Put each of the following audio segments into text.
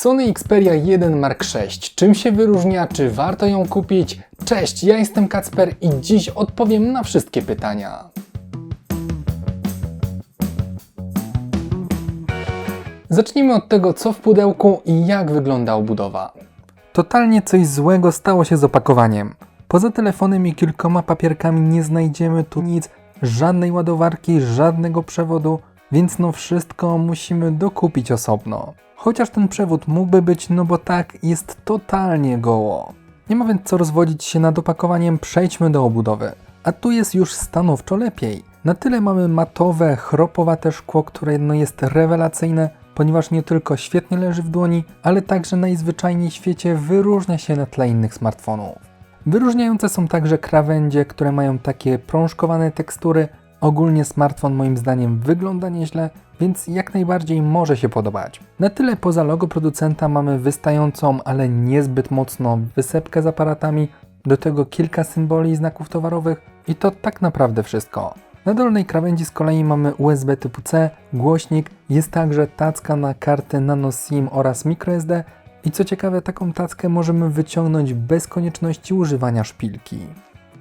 Sony Xperia 1 Mark VI. Czym się wyróżnia? Czy warto ją kupić? Cześć, ja jestem Kacper i dziś odpowiem na wszystkie pytania. Zacznijmy od tego, co w pudełku i jak wygląda obudowa. Totalnie coś złego stało się z opakowaniem. Poza telefonem i kilkoma papierkami nie znajdziemy tu nic, żadnej ładowarki, żadnego przewodu, więc no wszystko musimy dokupić osobno. Chociaż ten przewód mógłby być, no bo tak, jest totalnie goło. Nie ma więc co rozwodzić się nad opakowaniem, przejdźmy do obudowy. A tu jest już stanowczo lepiej. Na tyle mamy matowe, chropowate szkło, które no jest rewelacyjne, ponieważ nie tylko świetnie leży w dłoni, ale także najzwyczajniej w świecie wyróżnia się na tle innych smartfonów. Wyróżniające są także krawędzie, które mają takie prążkowane tekstury. Ogólnie smartfon moim zdaniem wygląda nieźle, więc jak najbardziej może się podobać. Na tyle poza logo producenta mamy wystającą, ale niezbyt mocno wysepkę z aparatami, do tego kilka symboli i znaków towarowych i to tak naprawdę wszystko. Na dolnej krawędzi z kolei mamy USB typu C, głośnik, jest także tacka na karty nano SIM oraz microSD i co ciekawe taką tackę możemy wyciągnąć bez konieczności używania szpilki.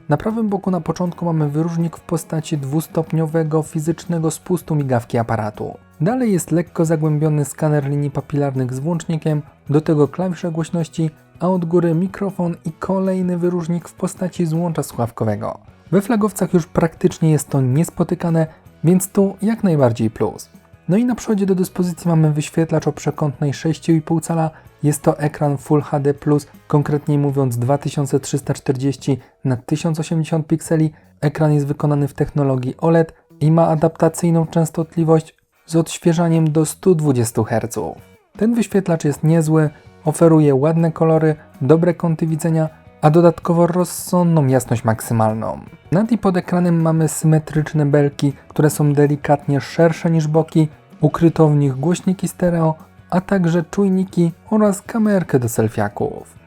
Na prawym boku na początku mamy wyróżnik w postaci dwustopniowego fizycznego spustu migawki aparatu. Dalej jest lekko zagłębiony skaner linii papilarnych z włącznikiem, do tego klawisze głośności, a od góry mikrofon i kolejny wyróżnik w postaci złącza słuchawkowego. We flagowcach już praktycznie jest to niespotykane, więc tu jak najbardziej plus. No i na przodzie do dyspozycji mamy wyświetlacz o przekątnej 6,5 cala. Jest to ekran Full HD+, konkretniej mówiąc 2340 na 1080 pikseli. Ekran jest wykonany w technologii OLED i ma adaptacyjną częstotliwość z odświeżaniem do 120 Hz. Ten wyświetlacz jest niezły, oferuje ładne kolory, dobre kąty widzenia, a dodatkowo rozsądną jasność maksymalną. Nad i pod ekranem mamy symetryczne belki, które są delikatnie szersze niż boki, ukryto w nich głośniki stereo, a także czujniki oraz kamerkę do selfiaków.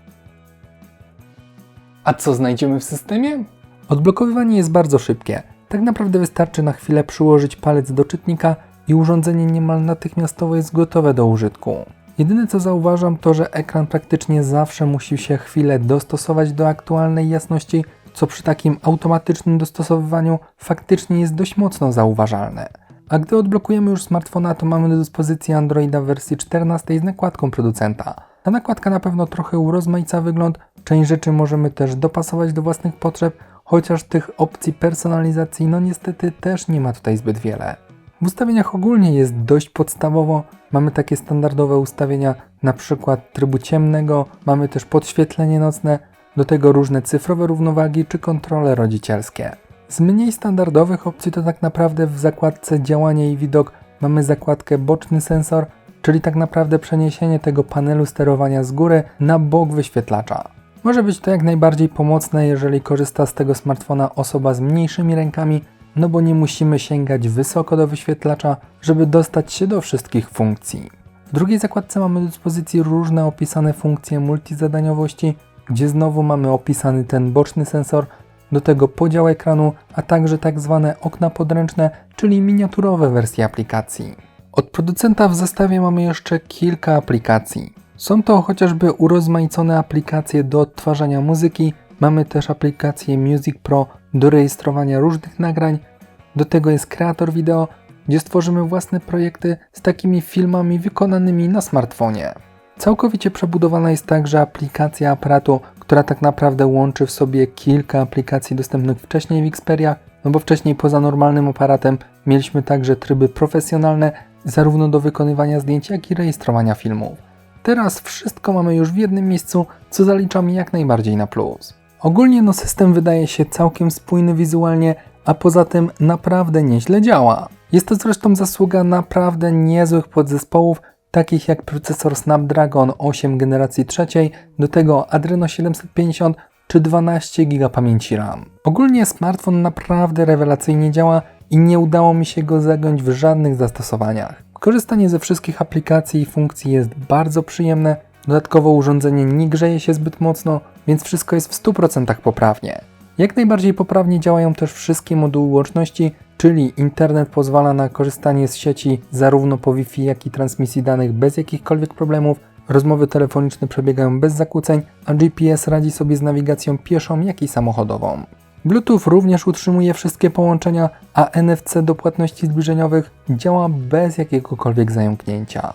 A co znajdziemy w systemie? Odblokowywanie jest bardzo szybkie. Tak naprawdę wystarczy na chwilę przyłożyć palec do czytnika i urządzenie niemal natychmiastowo jest gotowe do użytku. Jedyne co zauważam to, że ekran praktycznie zawsze musi się chwilę dostosować do aktualnej jasności, co przy takim automatycznym dostosowywaniu faktycznie jest dość mocno zauważalne. A gdy odblokujemy już smartfona, to mamy do dyspozycji Androida w wersji 14 z nakładką producenta. Ta nakładka na pewno trochę urozmaica wygląd, część rzeczy możemy też dopasować do własnych potrzeb, chociaż tych opcji personalizacji no niestety też nie ma tutaj zbyt wiele. W ustawieniach ogólnie jest dość podstawowo. Mamy takie standardowe ustawienia, na przykład trybu ciemnego, mamy też podświetlenie nocne, do tego różne cyfrowe równowagi czy kontrole rodzicielskie. Z mniej standardowych opcji to tak naprawdę w zakładce działanie i widok mamy zakładkę boczny sensor, czyli tak naprawdę przeniesienie tego panelu sterowania z góry na bok wyświetlacza. Może być to jak najbardziej pomocne, jeżeli korzysta z tego smartfona osoba z mniejszymi rękami, no bo nie musimy sięgać wysoko do wyświetlacza, żeby dostać się do wszystkich funkcji. W drugiej zakładce mamy do dyspozycji różne opisane funkcje multizadaniowości, gdzie znowu mamy opisany ten boczny sensor, do tego podział ekranu, a także tak zwane okna podręczne, czyli miniaturowe wersje aplikacji. Od producenta w zestawie mamy jeszcze kilka aplikacji. Są to chociażby urozmaicone aplikacje do odtwarzania muzyki, mamy też aplikację Music Pro do rejestrowania różnych nagrań, do tego jest kreator wideo, gdzie stworzymy własne projekty z takimi filmami wykonanymi na smartfonie. Całkowicie przebudowana jest także aplikacja aparatu, która tak naprawdę łączy w sobie kilka aplikacji dostępnych wcześniej w Xperia, no bo wcześniej poza normalnym aparatem mieliśmy także tryby profesjonalne, zarówno do wykonywania zdjęć, jak i rejestrowania filmów. Teraz wszystko mamy już w jednym miejscu, co zaliczam jak najbardziej na plus. Ogólnie no system wydaje się całkiem spójny wizualnie, a poza tym naprawdę nieźle działa. Jest to zresztą zasługa naprawdę niezłych podzespołów, takich jak procesor Snapdragon 8 generacji trzeciej, do tego Adreno 750 czy 12 GB pamięci RAM. Ogólnie smartfon naprawdę rewelacyjnie działa i nie udało mi się go zagiąć w żadnych zastosowaniach. Korzystanie ze wszystkich aplikacji i funkcji jest bardzo przyjemne, dodatkowo urządzenie nie grzeje się zbyt mocno, więc wszystko jest w 100% poprawnie. Jak najbardziej poprawnie działają też wszystkie moduły łączności, czyli internet pozwala na korzystanie z sieci zarówno po Wi-Fi, jak i transmisji danych bez jakichkolwiek problemów, Rozmowy telefoniczne przebiegają bez zakłóceń, a GPS radzi sobie z nawigacją pieszą, jak i samochodową. Bluetooth również utrzymuje wszystkie połączenia, a NFC do płatności zbliżeniowych działa bez jakiegokolwiek zająknięcia.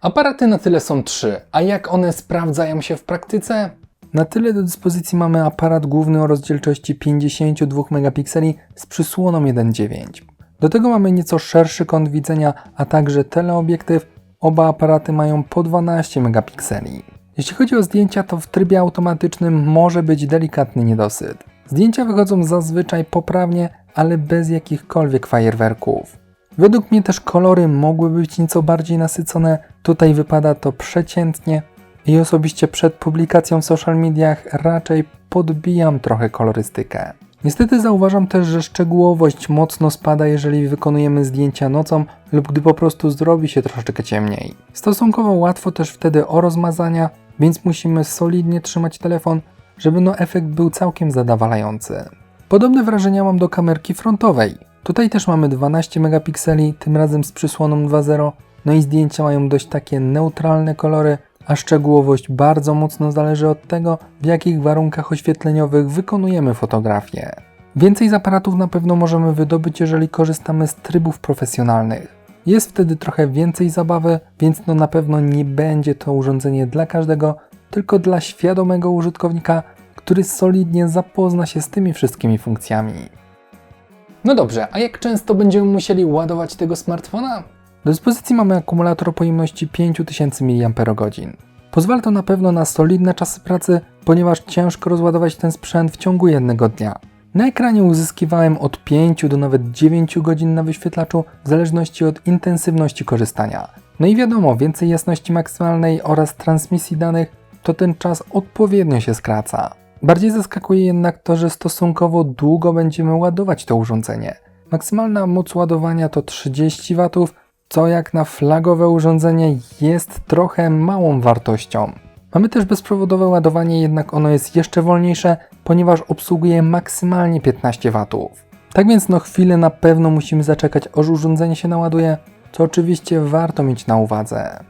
Aparaty na tyle są trzy, a jak one sprawdzają się w praktyce? Na tyle do dyspozycji mamy aparat główny o rozdzielczości 52 megapikseli z przysłoną 1.9. Do tego mamy nieco szerszy kąt widzenia, a także teleobiektyw. Oba aparaty mają po 12 megapikseli. Jeśli chodzi o zdjęcia, to w trybie automatycznym może być delikatny niedosyt. Zdjęcia wychodzą zazwyczaj poprawnie, ale bez jakichkolwiek fajerwerków. Według mnie też kolory mogły być nieco bardziej nasycone, tutaj wypada to przeciętnie i osobiście przed publikacją w social mediach raczej podbijam trochę kolorystykę. Niestety zauważam też, że szczegółowość mocno spada, jeżeli wykonujemy zdjęcia nocą lub gdy po prostu zrobi się troszeczkę ciemniej. Stosunkowo łatwo też wtedy o rozmazania, więc musimy solidnie trzymać telefon, żeby no efekt był całkiem zadowalający. Podobne wrażenia mam do kamerki frontowej. Tutaj też mamy 12 megapikseli, tym razem z przysłoną 2.0, no i zdjęcia mają dość takie neutralne kolory, a szczegółowość bardzo mocno zależy od tego, w jakich warunkach oświetleniowych wykonujemy fotografię. Więcej z aparatów na pewno możemy wydobyć, jeżeli korzystamy z trybów profesjonalnych. Jest wtedy trochę więcej zabawy, więc no na pewno nie będzie to urządzenie dla każdego, tylko dla świadomego użytkownika, który solidnie zapozna się z tymi wszystkimi funkcjami. No dobrze, a jak często będziemy musieli ładować tego smartfona? Do dyspozycji mamy akumulator o pojemności 5000 mAh. Pozwala to na pewno na solidne czasy pracy, ponieważ ciężko rozładować ten sprzęt w ciągu jednego dnia. Na ekranie uzyskiwałem od 5 do nawet 9 godzin na wyświetlaczu, w zależności od intensywności korzystania. No i wiadomo, więcej jasności maksymalnej oraz transmisji danych, to ten czas odpowiednio się skraca. Bardziej zaskakuje jednak to, że stosunkowo długo będziemy ładować to urządzenie. Maksymalna moc ładowania to 30 W, co jak na flagowe urządzenie jest trochę małą wartością. Mamy też bezprzewodowe ładowanie, jednak ono jest jeszcze wolniejsze, ponieważ obsługuje maksymalnie 15 W. Tak więc no chwilę na pewno musimy zaczekać, aż urządzenie się naładuje, co oczywiście warto mieć na uwadze.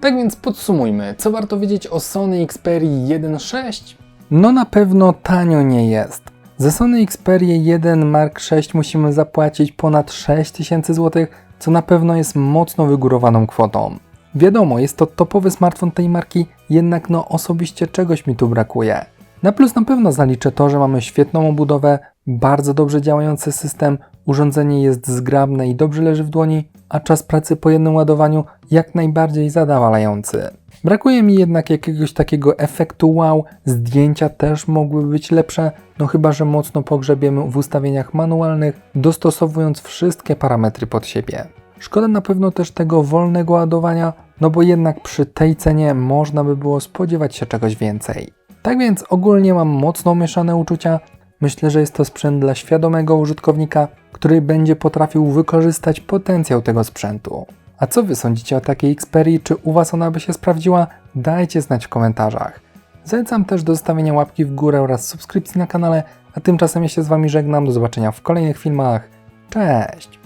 Tak więc podsumujmy, co warto wiedzieć o Sony Xperia 1.6? No na pewno tanio nie jest. Za Sony Xperia 1 Mark VI musimy zapłacić ponad 6000 zł, co na pewno jest mocno wygórowaną kwotą. Wiadomo, jest to topowy smartfon tej marki, jednak no osobiście czegoś mi tu brakuje. Na plus na pewno zaliczę to, że mamy świetną obudowę, bardzo dobrze działający system, urządzenie jest zgrabne i dobrze leży w dłoni, a czas pracy po jednym ładowaniu jak najbardziej zadowalający. Brakuje mi jednak jakiegoś takiego efektu wow, zdjęcia też mogłyby być lepsze, no chyba, że mocno pogrzebiemy w ustawieniach manualnych, dostosowując wszystkie parametry pod siebie. Szkoda na pewno też tego wolnego ładowania, no bo jednak przy tej cenie można by było spodziewać się czegoś więcej. Tak więc ogólnie mam mocno mieszane uczucia. Myślę, że jest to sprzęt dla świadomego użytkownika, który będzie potrafił wykorzystać potencjał tego sprzętu. A co Wy sądzicie o takiej Xperii? Czy u Was ona by się sprawdziła? Dajcie znać w komentarzach. Zachęcam też do zostawienia łapki w górę oraz subskrypcji na kanale, a tymczasem ja się z Wami żegnam. Do zobaczenia w kolejnych filmach. Cześć!